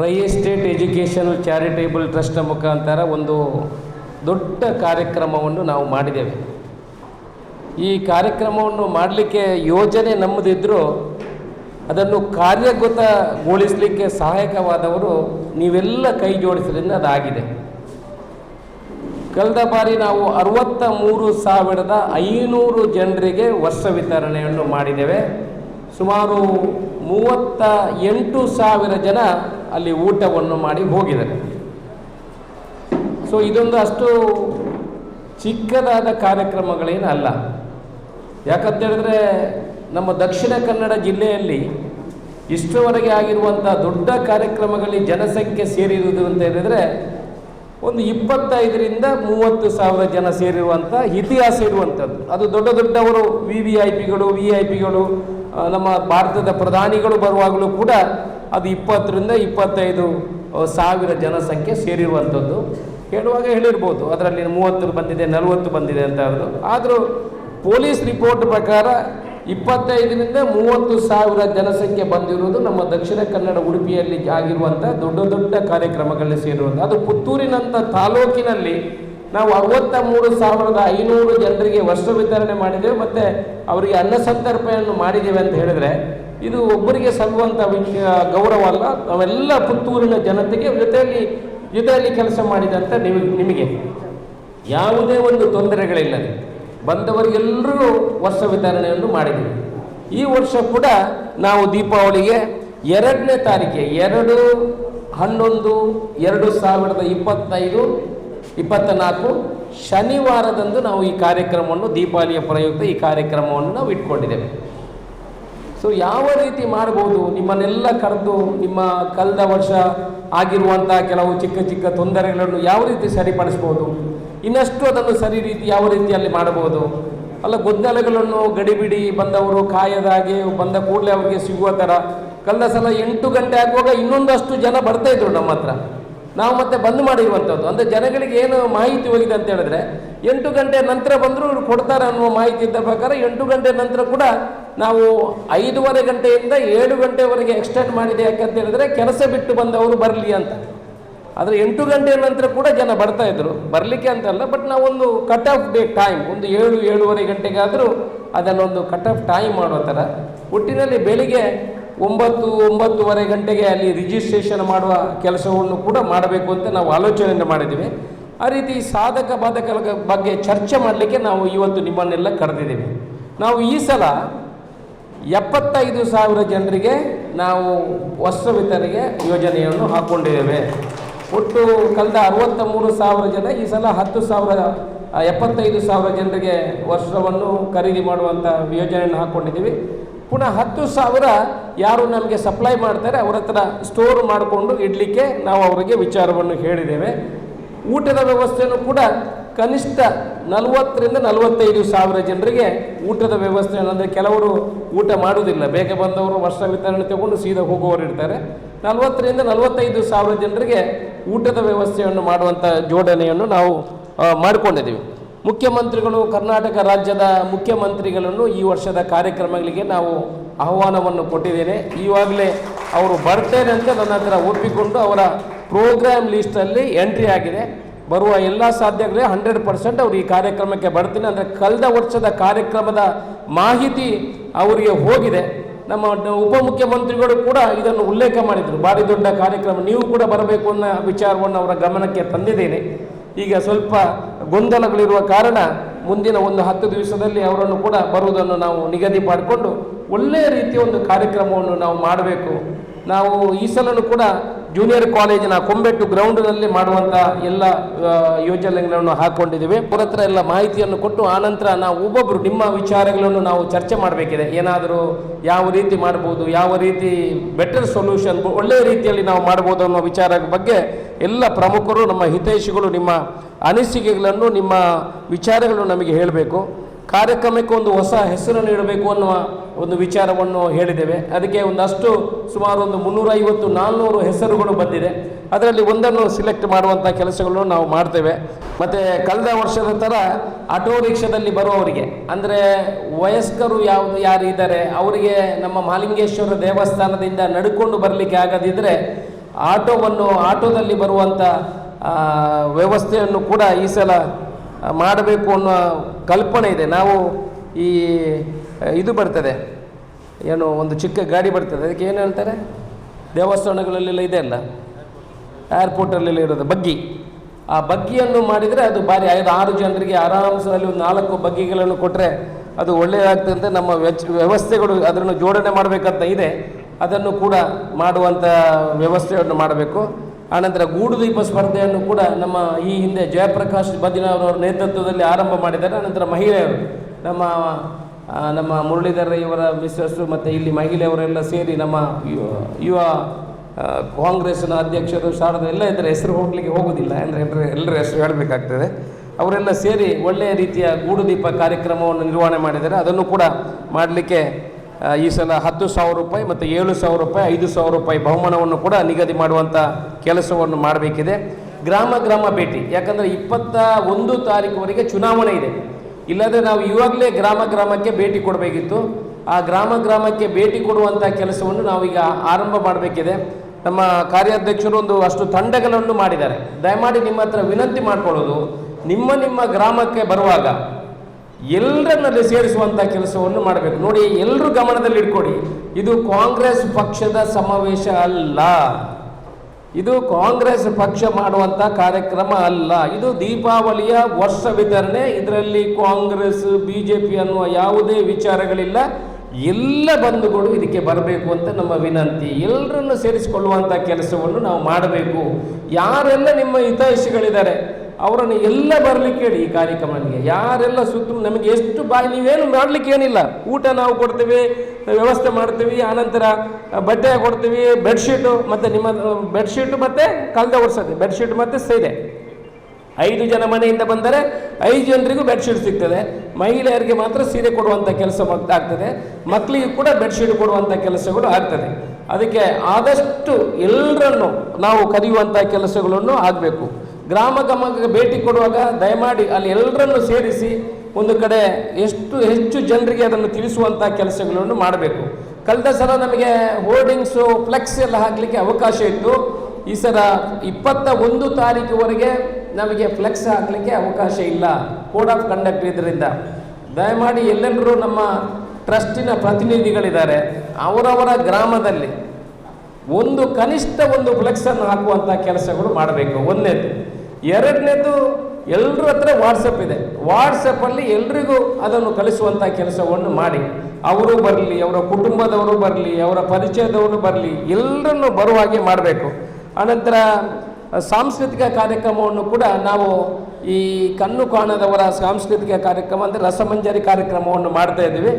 Rai estate educational charitable ಟ್ರಸ್ಟ್ನ ಮುಖಾಂತರ ಒಂದು ದೊಡ್ಡ ಕಾರ್ಯಕ್ರಮವನ್ನು ನಾವು ಮಾಡಿದ್ದೇವೆ. ಈ ಕಾರ್ಯಕ್ರಮವನ್ನು ಮಾಡಲಿಕ್ಕೆ ಯೋಜನೆ ನಮ್ಮದಿದ್ದರೂ ಅದನ್ನು ಕಾರ್ಯಗತಗೊಳಿಸಲಿಕ್ಕೆ ಸಹಾಯಕವಾದವರು ನೀವೆಲ್ಲ ಕೈ ಜೋಡಿಸೋದ್ರಿಂದ ಅದಾಗಿದೆ. ಕಳೆದ ಬಾರಿ ನಾವು ಅರವತ್ತ ಮೂರು ಸಾವಿರದ ಐನೂರು ಜನರಿಗೆ ವರ್ಷ ವಿತರಣೆಯನ್ನು ಮಾಡಿದ್ದೇವೆ. ಸುಮಾರು ಮೂವತ್ತ ಎಂಟು ಸಾವಿರ ಜನ ಅಲ್ಲಿ ಊಟವನ್ನು ಮಾಡಿ ಹೋಗಿದ್ದಾರೆ. ಸೊ, ಇದೊಂದು ಅಷ್ಟು ಚಿಕ್ಕದಾದ ಕಾರ್ಯಕ್ರಮಗಳೇನು ಅಲ್ಲ. ಯಾಕಂತ ಹೇಳಿದ್ರೆ, ನಮ್ಮ ದಕ್ಷಿಣ ಕನ್ನಡ ಜಿಲ್ಲೆಯಲ್ಲಿ ಇಷ್ಟರವರೆಗೆ ಆಗಿರುವಂಥ ದೊಡ್ಡ ಕಾರ್ಯಕ್ರಮಗಳಲ್ಲಿ ಜನಸಂಖ್ಯೆ ಸೇರಿರುವುದು ಅಂತ ಹೇಳಿದರೆ ಒಂದು ಇಪ್ಪತ್ತೈದರಿಂದ ಮೂವತ್ತು ಸಾವಿರ ಜನ ಸೇರಿರುವಂಥ ಇತಿಹಾಸ ಇರುವಂಥದ್ದು. ಅದು ದೊಡ್ಡ ದೊಡ್ಡವರು ವಿ ವಿ ಐ ಪಿಗಳು ವಿ ಐ ಪಿಗಳು ನಮ್ಮ ಭಾರತದ ಪ್ರಧಾನಿಗಳು ಬರುವಾಗಲೂ ಕೂಡ ಅದು ಇಪ್ಪತ್ತರಿಂದ ಇಪ್ಪತ್ತೈದು ಸಾವಿರ ಜನಸಂಖ್ಯೆ ಸೇರಿರುವಂಥದ್ದು. ಹೇಳುವಾಗ ಹೇಳಿರ್ಬೋದು, ಅದರಲ್ಲಿ ಮೂವತ್ತು ಬಂದಿದೆ, ನಲವತ್ತು ಬಂದಿದೆ ಅಂತ ಆದರೂ ಪೊಲೀಸ್ ರಿಪೋರ್ಟ್ ಪ್ರಕಾರ ಇಪ್ಪತ್ತೈದರಿಂದ ಮೂವತ್ತು ಸಾವಿರ ಜನಸಂಖ್ಯೆ ಬಂದಿರುವುದು ನಮ್ಮ ದಕ್ಷಿಣ ಕನ್ನಡ ಉಡುಪಿಯಲ್ಲಿ ಆಗಿರುವಂಥ ದೊಡ್ಡ ದೊಡ್ಡ ಕಾರ್ಯಕ್ರಮಗಳಲ್ಲಿ ಸೇರುವಂಥ ಅದು ಪುತ್ತೂರಿನಂಥ ತಾಲೂಕಿನಲ್ಲಿ ನಾವು ಅರವತ್ತ ಮೂರು ಸಾವಿರದ ಐನೂರು ಜನರಿಗೆ ವರ್ಷ ವಿತರಣೆ ಮಾಡಿದ್ದೇವೆ. ಮತ್ತು ಅವರಿಗೆ ಅನ್ನ ಸಂತರ್ಪಣೆಯನ್ನು ಮಾಡಿದ್ದೇವೆ ಅಂತ ಹೇಳಿದರೆ, ಇದು ಒಬ್ಬರಿಗೆ ಸಲ್ಲುವಂಥ ವಿಷಯ ಗೌರವ ಅಲ್ಲ. ನಾವೆಲ್ಲ ಪುತ್ತೂರಿನ ಜನತೆಗೆ ಜೊತೆಯಲ್ಲಿ ಜೊತೆಯಲ್ಲಿ ಕೆಲಸ ಮಾಡಿದಂಥ ನೀವು ನಿಮಗೆ. ಯಾವುದೇ ಒಂದು ತೊಂದರೆಗಳಿಲ್ಲದೆ. ಬಂದವರಿಗೆಲ್ಲರೂ ವರ್ಷ ವಿತರಣೆಯನ್ನು ಮಾಡಿದ್ದೀವಿ ಈ ವರ್ಷ ಕೂಡ ನಾವು ದೀಪಾವಳಿಗೆ ಎರಡನೇ ತಾರೀಕಿಗೆ ಎರಡು ಹನ್ನೊಂದು, ಎರಡು ಸಾವಿರದ ಇಪ್ಪತ್ತೈದು ಇಪ್ಪತ್ತ ನಾಲ್ಕು ಶನಿವಾರದಂದು ನಾವು ಈ ಕಾರ್ಯಕ್ರಮವನ್ನು, ದೀಪಾವಳಿಯ ಪ್ರಯುಕ್ತ ಈ ಕಾರ್ಯಕ್ರಮವನ್ನು ನಾವು ಇಟ್ಕೊಂಡಿದ್ದೇವೆ. ಸೊ ಯಾವ ರೀತಿ ಮಾಡ್ಬೋದು? ನಿಮ್ಮನ್ನೆಲ್ಲ ಕರೆದು, ನಿಮ್ಮ ಕಳೆದ ವರ್ಷ ಆಗಿರುವಂಥ ಕೆಲವು ಚಿಕ್ಕ ಚಿಕ್ಕ ತೊಂದರೆಗಳನ್ನು ಯಾವ ರೀತಿ ಸರಿಪಡಿಸ್ಬೋದು? ಇನ್ನಷ್ಟು ಅದನ್ನು ಸರಿ ರೀತಿ ಯಾವ ರೀತಿಯಲ್ಲಿ ಮಾಡಬಹುದು? ಅಲ್ಲ, ಗೊಂದಲಗಳನ್ನು ಗಡಿಬಿಡಿ ಬಂದವರು ಕಾಯದ ಹಾಗೆ ಬಂದ ಕೂಡಲೇ ಅವರಿಗೆ ಸಿಗುವ ಥರ. ಕಳೆದ ಸಲ ಎಂಟು ಗಂಟೆ ಆಗುವಾಗ ಇನ್ನೊಂದಷ್ಟು ಜನ ಬರ್ತಾ ಇದ್ರು ನಮ್ಮ ಹತ್ರ. ನಾವು ಮತ್ತೆ ಬಂದ್ ಮಾಡಿರುವಂಥದ್ದು. ಅಂದರೆ ಜನಗಳಿಗೆ ಏನು ಮಾಹಿತಿ ಹೋಗಿದೆ ಅಂತ ಹೇಳಿದ್ರೆ, ಎಂಟು ಗಂಟೆ ನಂತರ ಬಂದರೂ ಇವರು ಕೊಡ್ತಾರೆ ಅನ್ನುವ ಮಾಹಿತಿ ಇದ್ದ ಪ್ರಕಾರ ಎಂಟು ಗಂಟೆ ನಂತರ ಕೂಡ ನಾವು ಐದೂವರೆ ಗಂಟೆಯಿಂದ ಏಳು ಗಂಟೆವರೆಗೆ ಎಕ್ಸ್ಟೆಂಡ್ ಮಾಡಿದೆ ಯಾಕಂತ ಹೇಳಿದ್ರೆ, ಕೆಲಸ ಬಿಟ್ಟು ಬಂದವರು ಬರಲಿ ಅಂತ. ಆದರೆ ಎಂಟು ಗಂಟೆಯ ನಂತರ ಕೂಡ ಜನ ಬರ್ತಾ ಇದ್ರು. ಬರಲಿಕ್ಕೆ ಅಂತಲ್ಲ ಬಟ್ ನಾವೊಂದು ಕಟ್ ಆಫ್ ಡೇ ಟೈಮ್ ಒಂದು ಏಳು, ಏಳುವರೆ ಗಂಟೆಗಾದರೂ ಅದನ್ನೊಂದು ಕಟ್ ಆಫ್ ಟೈಮ್ ಮಾಡೋ ಥರ. ಒಟ್ಟಿನಲ್ಲಿ ಬೆಳಿಗ್ಗೆ ಒಂಬತ್ತು, ಒಂಬತ್ತುವರೆ ಗಂಟೆಗೆ ಅಲ್ಲಿ ರಿಜಿಸ್ಟ್ರೇಷನ್ ಮಾಡುವ ಕೆಲಸವನ್ನು ಕೂಡ ಮಾಡಬೇಕು ಅಂತ ನಾವು ಆಲೋಚನೆಯನ್ನು ಮಾಡಿದ್ದೀವಿ. ಆ ರೀತಿ ಸಾಧಕ ಬಾಧಕಗಳ ಬಗ್ಗೆ ಚರ್ಚೆ ಮಾಡಲಿಕ್ಕೆ ನಾವು ಇವತ್ತು ನಿಮ್ಮನ್ನೆಲ್ಲ ಕರೆದಿದ್ದೀವಿ. ನಾವು ಈ ಸಲ ಎಪ್ಪತ್ತೈದು ಸಾವಿರ ಜನರಿಗೆ ನಾವು ವಸ್ತ್ರ ವಿತರಣೆಗೆ ಯೋಜನೆಯನ್ನು ಹಾಕ್ಕೊಂಡಿದ್ದೇವೆ ಒಟ್ಟು ಕಳೆದ ಅರವತ್ತ ಮೂರು ಸಾವಿರ ಜನ ಈ ಸಲ ಹತ್ತು ಸಾವಿರ ಎಪ್ಪತ್ತೈದು ಸಾವಿರ ಜನರಿಗೆ ವರ್ಷವನ್ನು ಖರೀದಿ ಮಾಡುವಂಥ ಯೋಜನೆಯನ್ನು ಹಾಕ್ಕೊಂಡಿದ್ದೀವಿ ಪುನಃ ಹತ್ತು ಸಾವಿರ ಯಾರು ನಮಗೆ ಸಪ್ಲೈ ಮಾಡ್ತಾರೆ ಅವರ ಹತ್ರ ಸ್ಟೋರ್ ಮಾಡಿಕೊಂಡು ಇಡಲಿಕ್ಕೆ ನಾವು ಅವರಿಗೆ ವಿಚಾರವನ್ನು ಹೇಳಿದ್ದೇವೆ. ಊಟದ ವ್ಯವಸ್ಥೆಯನ್ನು ಕೂಡ ಕನಿಷ್ಠ ನಲವತ್ತರಿಂದ ನಲವತ್ತೈದು ಸಾವಿರ ಜನರಿಗೆ ಊಟದ ವ್ಯವಸ್ಥೆ ಅಂದರೆ ಕೆಲವರು ಊಟ ಮಾಡುವುದಿಲ್ಲ. ಬೇಗ ಬಂದವರು ವರ್ಷ ವಿತರಣೆ ತಗೊಂಡು ಸೀದಾ ಹೋಗುವವರು ಇರ್ತಾರೆ. ನಲವತ್ತರಿಂದ ನಲವತ್ತೈದು ಸಾವಿರ ಜನರಿಗೆ ಊಟದ ವ್ಯವಸ್ಥೆಯನ್ನು ಮಾಡುವಂಥ ಜೋಡಣೆಯನ್ನು ನಾವು ಮಾಡಿಕೊಂಡಿದ್ದೀವಿ. ಮುಖ್ಯಮಂತ್ರಿಗಳು, ಕರ್ನಾಟಕ ರಾಜ್ಯದ ಮುಖ್ಯಮಂತ್ರಿಗಳನ್ನು ಈ ವರ್ಷದ ಕಾರ್ಯಕ್ರಮಗಳಿಗೆ ನಾವು ಆಹ್ವಾನವನ್ನು ಕೊಟ್ಟಿದ್ದೇನೆ. ಈವಾಗಲೇ ಅವರು ಬರ್ತೇನೆ ಅಂತ ನನ್ನ ಹತ್ರ ಒಪ್ಪಿಕೊಂಡು ಅವರ ಪ್ರೋಗ್ರಾಮ್ ಲಿಸ್ಟಲ್ಲಿ ಎಂಟ್ರಿ ಆಗಿದೆ. ಬರುವ ಎಲ್ಲ ಸಾಧ್ಯಗಳೇ ಹಂಡ್ರೆಡ್ ಪರ್ಸೆಂಟ್ ಅವರು ಈ ಕಾರ್ಯಕ್ರಮಕ್ಕೆ ಬರ್ತೀನಿ. ಅಂದರೆ ಕಳೆದ ವರ್ಷದ ಕಾರ್ಯಕ್ರಮದ ಮಾಹಿತಿ ಅವರಿಗೆ ಹೋಗಿದೆ. ನಮ್ಮ ಉಪಮುಖ್ಯಮಂತ್ರಿಗಳು ಕೂಡ ಇದನ್ನು ಉಲ್ಲೇಖ ಮಾಡಿದರು. ಭಾರಿ ದೊಡ್ಡ ಕಾರ್ಯಕ್ರಮ. ನೀವು ಕೂಡ ಬರಬೇಕು ಅನ್ನೋ ವಿಚಾರವನ್ನು ಅವರ ಗಮನಕ್ಕೆ ತಂದಿದ್ದೇನೆ. ಈಗ ಸ್ವಲ್ಪ ಗೊಂದಲಗಳಿರುವ ಕಾರಣ ಮುಂದಿನ ಒಂದು ಹತ್ತು ದಿವಸದಲ್ಲಿ ಅವರನ್ನು ಕೂಡ ಬರುವುದನ್ನು ನಾವು ನಿಗದಿ ಮಾಡಿಕೊಂಡು ಒಳ್ಳೆಯ ರೀತಿಯ ಒಂದು ಕಾರ್ಯಕ್ರಮವನ್ನು ನಾವು ಮಾಡಬೇಕು. ನಾವು ಈ ಸಲನೂ ಕೂಡ ಜೂನಿಯರ್ ಕಾಲೇಜಿನ ಕೊಂಬೆಟ್ಟು ಗ್ರೌಂಡ್ನಲ್ಲಿ ಮಾಡುವಂಥ ಎಲ್ಲ ಯೋಜನೆಗಳನ್ನು ಹಾಕ್ಕೊಂಡಿದ್ದೀವಿ ಪುರತ್ರ ಎಲ್ಲ ಮಾಹಿತಿಯನ್ನು ಕೊಟ್ಟು ಆನಂತರ ನಾವು ಒಬ್ಬೊಬ್ಬರು ನಿಮ್ಮ ವಿಚಾರಗಳನ್ನು ನಾವು ಚರ್ಚೆ ಮಾಡಬೇಕಿದೆ. ಏನಾದರೂ ಯಾವ ರೀತಿ ಮಾಡ್ಬೋದು, ಯಾವ ರೀತಿ ಬೆಟರ್ ಸೊಲ್ಯೂಷನ್ ಒಳ್ಳೆಯ ರೀತಿಯಲ್ಲಿ ನಾವು ಮಾಡ್ಬೋದು ಅನ್ನೋ ವಿಚಾರ ಬಗ್ಗೆ ಎಲ್ಲ ಪ್ರಮುಖರು ನಮ್ಮ ಹಿತೈಷಿಗಳು ನಿಮ್ಮ ಅನಿಸಿಕೆಗಳನ್ನು, ನಿಮ್ಮ ವಿಚಾರಗಳನ್ನು ನಮಗೆ ಹೇಳಬೇಕು. ಕಾರ್ಯಕ್ರಮಕ್ಕೆ ಒಂದು ಹೊಸ ಹೆಸರನ್ನು ನೀಡಬೇಕು ಅನ್ನುವ ಒಂದು ವಿಚಾರವನ್ನು ಹೇಳಿದ್ದೇವೆ. ಅದಕ್ಕೆ ಒಂದಷ್ಟು ಸುಮಾರು ಒಂದು ಮುನ್ನೂರೈವತ್ತು ನಾಲ್ನೂರು ಹೆಸರುಗಳು ಬಂದಿದೆ. ಅದರಲ್ಲಿ ಒಂದನ್ನು ಸಿಲೆಕ್ಟ್ ಮಾಡುವಂಥ ಕೆಲಸಗಳನ್ನು ನಾವು ಮಾಡ್ತೇವೆ. ಮತ್ತು ಕಳೆದ ವರ್ಷದ ಥರ ಆಟೋ ರಿಕ್ಷಾದಲ್ಲಿ ಬರುವವರಿಗೆ, ಅಂದರೆ ವಯಸ್ಕರು ಯಾವುದು ಯಾರು ಇದ್ದಾರೆ, ಅವರಿಗೆ ನಮ್ಮ ಮಾಲಿಂಗೇಶ್ವರ ದೇವಸ್ಥಾನದಿಂದ ನಡ್ಕೊಂಡು ಬರಲಿಕ್ಕೆ ಆಗದಿದ್ದರೆ ಆಟೋವನ್ನು, ಆಟೋದಲ್ಲಿ ಬರುವಂಥ ವ್ಯವಸ್ಥೆಯನ್ನು ಕೂಡ ಈ ಸಲ ಮಾಡಬೇಕು ಅನ್ನೋ ಕಲ್ಪನೆ ಇದೆ. ನಾವು ಈ ಇದು ಬರ್ತದೆ. ಏನು ಒಂದು ಚಿಕ್ಕ ಗಾಡಿ ಬರ್ತದೆ. ಅದಕ್ಕೆ ಏನು ಹೇಳ್ತಾರೆ? ದೇವಸ್ಥಾನಗಳಲ್ಲೆಲ್ಲ ಇದೆ ಅಲ್ಲ? ಏರ್ಪೋರ್ಟಲ್ಲೆಲ್ಲ ಇರೋದು, ಬಗ್ಗಿ. ಆ ಬಗ್ಗಿಯನ್ನು ಮಾಡಿದರೆ ಅದು ಭಾರಿ ಐದು, ಆರು ಜನರಿಗೆ ಆರಾಮ್ಸಲ್ಲಿ ಒಂದು ನಾಲ್ಕು ಬಗ್ಗಿಗಳನ್ನು ಕೊಟ್ಟರೆ ಅದು ಒಳ್ಳೆಯದಾಗ್ತದೆ ನಮ್ಮ ವೆಚ್ ವ್ಯವಸ್ಥೆಗಳು ಅದನ್ನು ಜೋಡಣೆ ಮಾಡಬೇಕಂತ ಇದೆ. ಅದನ್ನು ಕೂಡ ಮಾಡುವಂಥ ವ್ಯವಸ್ಥೆಯನ್ನು ಮಾಡಬೇಕು. ಆನಂತರ ಗೂಡು ದೀಪ ಸ್ಪರ್ಧೆಯನ್ನು ಕೂಡ ನಮ್ಮ ಈ ಹಿಂದೆ ಜಯಪ್ರಕಾಶ್ ಬದಿನವರವರ ನೇತೃತ್ವದಲ್ಲಿ ಆರಂಭ ಮಾಡಿದ್ದಾರೆ. ಆನಂತರ ಮಹಿಳೆಯರು, ನಮ್ಮ ನಮ್ಮ ಮುರಳೀಧರ ಇವರ ಮಿಸ್ಸಸ್ಸು ಮತ್ತು ಇಲ್ಲಿ ಮಹಿಳೆಯವರೆಲ್ಲ ಸೇರಿ ನಮ್ಮ ಯುವ ಕಾಂಗ್ರೆಸ್ನ ಅಧ್ಯಕ್ಷರು, ಶಾರದ, ಎಲ್ಲ ಇದ್ದರೆ. ಹೆಸರು ಹೋಗ್ಲಿಕ್ಕೆ ಹೋಗೋದಿಲ್ಲ. ಅಂದರೆ ಎಲ್ಲರ ಎಲ್ಲರ ಹೆಸರು ಹೇಳಬೇಕಾಗ್ತದೆ. ಅವರೆಲ್ಲ ಸೇರಿ ಒಳ್ಳೆಯ ರೀತಿಯ ಗೂಡು ದೀಪ ಕಾರ್ಯಕ್ರಮವನ್ನು ನಿರ್ವಹಣೆ ಮಾಡಿದ್ದಾರೆ. ಅದನ್ನು ಕೂಡ ಮಾಡಲಿಕ್ಕೆ ಈ ಸಲ ಹತ್ತು ಸಾವಿರ ರೂಪಾಯಿ ಮತ್ತು ಏಳು ಸಾವಿರ ರೂಪಾಯಿ, ಐದು ಸಾವಿರ ರೂಪಾಯಿ ಬಹುಮಾನವನ್ನು ಕೂಡ ನಿಗದಿ ಮಾಡುವಂಥ ಕೆಲಸವನ್ನು ಮಾಡಬೇಕಿದೆ. ಗ್ರಾಮ ಗ್ರಾಮ ಭೇಟಿ. ಯಾಕಂದರೆ ಇಪ್ಪತ್ತ ಒಂದು ತಾರೀಕುವರೆಗೆ ಚುನಾವಣೆ ಇದೆ. ಇಲ್ಲದ್ರೆ ನಾವು ಇವಾಗಲೇ ಗ್ರಾಮ ಗ್ರಾಮಕ್ಕೆ ಭೇಟಿ ಕೊಡಬೇಕಿತ್ತು. ಆ ಗ್ರಾಮ ಗ್ರಾಮಕ್ಕೆ ಭೇಟಿ ಕೊಡುವಂಥ ಕೆಲಸವನ್ನು ನಾವೀಗ ಆರಂಭ ಮಾಡಬೇಕಿದೆ. ನಮ್ಮ ಕಾರ್ಯಾಧ್ಯಕ್ಷರು ಒಂದು ಅಷ್ಟು ತಂಡಗಳನ್ನು ಮಾಡಿದ್ದಾರೆ. ದಯಮಾಡಿ ನಿಮ್ಮ ಹತ್ರ ವಿನಂತಿ ಮಾಡಿಕೊಳ್ಳೋದು, ನಿಮ್ಮ ನಿಮ್ಮ ಗ್ರಾಮಕ್ಕೆ ಬರುವಾಗ ಎಲ್ಲರನ್ನಲ್ಲಿ ಸೇರಿಸುವಂಥ ಕೆಲಸವನ್ನು ಮಾಡಬೇಕು. ನೋಡಿ ಎಲ್ಲರೂ ಗಮನದಲ್ಲಿ ಇಟ್ಕೊಡಿ ಇದು ಕಾಂಗ್ರೆಸ್ ಪಕ್ಷದ ಸಮಾವೇಶ ಅಲ್ಲ. ಇದು ಕಾಂಗ್ರೆಸ್ ಪಕ್ಷ ಮಾಡುವಂಥ ಕಾರ್ಯಕ್ರಮ ಅಲ್ಲ. ಇದು ದೀಪಾವಳಿಯ ವರ್ಷ ವಿತರಣೆ. ಇದರಲ್ಲಿ ಕಾಂಗ್ರೆಸ್ ಬಿ ಜೆ ಪಿ ಅನ್ನುವ ಯಾವುದೇ ವಿಚಾರಗಳಿಲ್ಲ. ಎಲ್ಲ ಬಂಧುಗಳು ಇದಕ್ಕೆ ಬರಬೇಕು ಅಂತ ನಮ್ಮ ವಿನಂತಿ. ಎಲ್ಲರನ್ನು ಸೇರಿಸಿಕೊಳ್ಳುವಂಥ ಕೆಲಸವನ್ನು ನಾವು ಮಾಡಬೇಕು. ಯಾರೆಲ್ಲ ನಿಮ್ಮ ಹಿತೈಷಿಗಳಿದ್ದಾರೆ ಅವರನ್ನು ಎಲ್ಲ ಬರಲಿಕ್ಕೆ ಹೇಳಿ ಈ ಕಾರ್ಯಕ್ರಮಕ್ಕೆ ಯಾರೆಲ್ಲ ಸುತ್ತಲು ನಮಗೆ ಎಷ್ಟು ಬಾಯಿ ನೀವೇನು ಮಾಡಲಿಕ್ಕೆ ಏನಿಲ್ಲ. ಊಟ ನಾವು ಕೊಡ್ತೀವಿ, ವ್ಯವಸ್ಥೆ ಮಾಡ್ತೀವಿ, ಆನಂತರ ಬಟ್ಟೆ ಕೊಡ್ತೀವಿ, ಬೆಡ್ಶೀಟು ಮತ್ತು ನಿಮ್ಮ ಬೆಡ್ಶೀಟು ಮತ್ತು ಕಳೆದ ವರ್ಷದ ಬೆಡ್ಶೀಟ್ ಮತ್ತು ಸೀರೆ. ಐದು ಜನ ಮನೆಯಿಂದ ಬಂದರೆ ಐದು ಜನರಿಗೂ ಬೆಡ್ಶೀಟ್ ಸಿಗ್ತದೆ. ಮಹಿಳೆಯರಿಗೆ ಮಾತ್ರ ಸೀರೆ ಕೊಡುವಂಥ ಕೆಲಸ ಆಗ್ತದೆ. ಮಕ್ಕಳಿಗೆ ಕೂಡ ಬೆಡ್ಶೀಟ್ ಕೊಡುವಂಥ ಕೆಲಸಗಳು ಆಗ್ತದೆ. ಅದಕ್ಕೆ ಆದಷ್ಟು ಎಲ್ಲರನ್ನು ನಾವು ಕರೆಯುವಂಥ ಕೆಲಸಗಳನ್ನು ಆಗಬೇಕು. ಗ್ರಾಮ ಗಮಕ್ಕೆ ಭೇಟಿ ಕೊಡುವಾಗ ದಯಮಾಡಿ ಅಲ್ಲಿ ಎಲ್ಲರನ್ನು ಸೇರಿಸಿ ಒಂದು ಕಡೆ ಎಷ್ಟು ಹೆಚ್ಚು ಜನರಿಗೆ ಅದನ್ನು ತಿಳಿಸುವಂಥ ಕೆಲಸಗಳನ್ನು ಮಾಡಬೇಕು. ಕಳೆದ ಸಲ ನಮಗೆ ಹೋರ್ಡಿಂಗ್ಸು ಫ್ಲೆಕ್ಸ್ ಎಲ್ಲ ಹಾಕಲಿಕ್ಕೆ ಅವಕಾಶ ಇತ್ತು. ಈ ಸಲ ಇಪ್ಪತ್ತ ಒಂದು ತಾರೀಕುವರೆಗೆ ನಮಗೆ ಫ್ಲೆಕ್ಸ್ ಹಾಕಲಿಕ್ಕೆ ಅವಕಾಶ ಇಲ್ಲ. ಕೋಡ್ ಆಫ್ ಕಂಡಕ್ಟ್ ಇದರಿಂದ. ದಯಮಾಡಿ ಎಲ್ಲೆಲ್ಲರೂ ನಮ್ಮ ಟ್ರಸ್ಟಿನ ಪ್ರತಿನಿಧಿಗಳಿದ್ದಾರೆ. ಅವರವರ ಗ್ರಾಮದಲ್ಲಿ ಒಂದು ಕನಿಷ್ಠ ಒಂದು ಫ್ಲೆಕ್ಸನ್ನು ಹಾಕುವಂಥ ಕೆಲಸಗಳು ಮಾಡಬೇಕು. ಒಂದನೇದು ಎರಡನೇದು ಎಲ್ಲರ ಹತ್ರ ವಾಟ್ಸಪ್ ಇದೆ. ವಾಟ್ಸಪ್ಪಲ್ಲಿ ಎಲ್ರಿಗೂ ಅದನ್ನು ಕಲಿಸುವಂಥ ಕೆಲಸವನ್ನು ಮಾಡಿ. ಅವರು ಬರಲಿ, ಅವರ ಕುಟುಂಬದವರು ಬರಲಿ, ಅವರ ಪರಿಚಯದವರು ಬರಲಿ ಎಲ್ಲರನ್ನು ಬರುವ ಹಾಗೆ ಮಾಡಬೇಕು. ಆನಂತರ ಸಾಂಸ್ಕೃತಿಕ ಕಾರ್ಯಕ್ರಮವನ್ನು ಕೂಡ ನಾವು ಈ ಕಣ್ಣು ಕಾಣದವರ ಸಾಂಸ್ಕೃತಿಕ ಕಾರ್ಯಕ್ರಮ ಅಂದರೆ ರಸಮಂಜರಿ ಕಾರ್ಯಕ್ರಮವನ್ನು ಮಾಡ್ತಾ ಇದ್ದೀವಿ.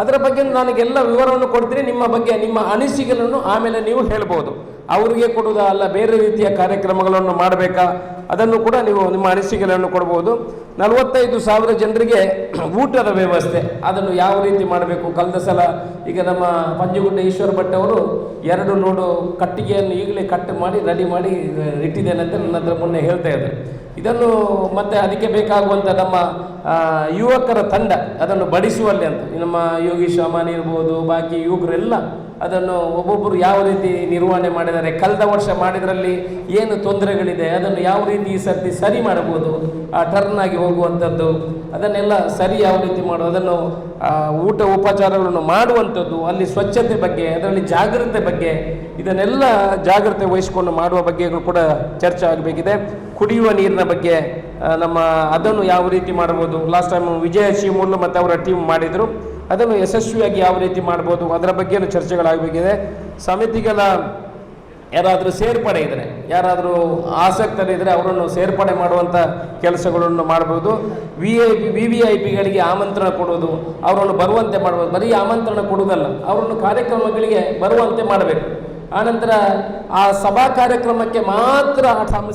ಅದರ ಬಗ್ಗೆ ನನಗೆಲ್ಲ ವಿವರವನ್ನು ಕೊಡ್ತೀನಿ ನಿಮ್ಮ ಬಗ್ಗೆ ನಿಮ್ಮ ಅನಿಸಿಕೆಗಳನ್ನು ಆಮೇಲೆ ನೀವು ಹೇಳ್ಬೋದು. ಅವರಿಗೆ ಕೊಡುವುದಲ್ಲ ಬೇರೆ ರೀತಿಯ ಕಾರ್ಯಕ್ರಮಗಳನ್ನು ಮಾಡಬೇಕಾ? ಅದನ್ನು ಕೂಡ ನೀವು ನಿಮ್ಮ ಅನಿಸಿಕೆಗಳನ್ನು ಕೊಡ್ಬೋದು. ನಲವತ್ತೈದು ಸಾವಿರ ಜನರಿಗೆ ಊಟದ ವ್ಯವಸ್ಥೆ. ಅದನ್ನು ಯಾವ ರೀತಿ ಮಾಡಬೇಕು? ಕಳೆದ ಸಲ ಈಗ ನಮ್ಮ ಪಂಜಗುಡ್ಡ ಈಶ್ವರ ಭಟ್ ಅವರು ಎರಡು ಲೋಡು ಕಟ್ಟಿಗೆಯನ್ನು ಈಗಲೇ ಕಟ್ ಮಾಡಿ, ರೆಡಿ ಮಾಡಿ ಇಟ್ಟಿದ್ದೇನೆ ಅಂತ ನನ್ನ ಹತ್ರ ಮೊನ್ನೆ ಹೇಳ್ತಾ ಇದ್ದೆ ಇದನ್ನು ಮತ್ತೆ ಅದಕ್ಕೆ ಬೇಕಾಗುವಂಥ ನಮ್ಮ ಯುವಕರ ತಂಡ ಅದನ್ನು ಬಡಿಸುವಲ್ಲಿ ಅಂತ. ನಮ್ಮ ಯೋಗೀಶ್ ಅಮಾನಿ ಇರ್ಬೋದು, ಬಾಕಿ ಯುವಕರೆಲ್ಲ ಅದನ್ನು ಒಬ್ಬೊಬ್ಬರು ಯಾವ ರೀತಿ ನಿರ್ವಹಣೆ ಮಾಡಿದ್ದಾರೆ, ಕಳೆದ ವರ್ಷ ಮಾಡಿದ್ರಲ್ಲಿ ಏನು ತೊಂದರೆಗಳಿದೆ, ಅದನ್ನು ಯಾವ ರೀತಿ ಈ ಸರ್ತಿ ಸರಿ ಮಾಡಬಹುದು, ಆ ಟರ್ನ್ ಆಗಿ ಹೋಗುವಂಥದ್ದು, ಅದನ್ನೆಲ್ಲ ಸರಿ ಯಾವ ರೀತಿ ಮಾಡೋದು ಅದನ್ನು ಊಟ ಉಪಚಾರಗಳನ್ನು ಮಾಡುವಂಥದ್ದು, ಅಲ್ಲಿ ಸ್ವಚ್ಛತೆ ಬಗ್ಗೆ, ಅದರಲ್ಲಿ ಜಾಗ್ರತೆ ಬಗ್ಗೆ, ಇದನ್ನೆಲ್ಲ ಜಾಗ್ರತೆ ವಹಿಸಿಕೊಂಡು ಮಾಡುವ ಬಗ್ಗೆಗಳು ಕೂಡ ಚರ್ಚೆ ಆಗಬೇಕಿದೆ. ಕುಡಿಯುವ ನೀರಿನ ಬಗ್ಗೆ ನಮ್ಮ, ಅದನ್ನು ಯಾವ ರೀತಿ ಮಾಡ್ಬೋದು ಲಾಸ್ಟ್ ಟೈಮ್ ವಿಜಯ ಶಿವಮೂಲು ಮತ್ತು ಅವರ ಟೀಮ್ ಮಾಡಿದರು. ಅದನ್ನು ಯಶಸ್ವಿಯಾಗಿ ಯಾವ ರೀತಿ ಮಾಡ್ಬೋದು ಅದರ ಬಗ್ಗೆನೂ ಚರ್ಚೆಗಳಾಗಬೇಕಿದೆ. ಸಮಿತಿಗಳ ಯಾರಾದರೂ ಸೇರ್ಪಡೆ ಇದ್ದರೆ ಯಾರಾದರೂ ಆಸಕ್ತರಿದ್ದರೆ ಅವರನ್ನು ಸೇರ್ಪಡೆ ಮಾಡುವಂಥ ಕೆಲಸಗಳನ್ನು ಮಾಡ್ಬೋದು. V I P V V I ಪಿಗಳಿಗೆ ಆಮಂತ್ರಣ ಕೊಡೋದು ಅವರನ್ನು ಬರುವಂತೆ ಮಾಡ್ಬೋದು. ಬರೀ ಆಮಂತ್ರಣ ಕೊಡುವುದಲ್ಲ, ಅವರನ್ನು ಕಾರ್ಯಕ್ರಮಗಳಿಗೆ ಬರುವಂತೆ ಮಾಡಬೇಕು. ಆನಂತರ ಆ ಸಭಾ ಕಾರ್ಯಕ್ರಮಕ್ಕೆ ಮಾತ್ರ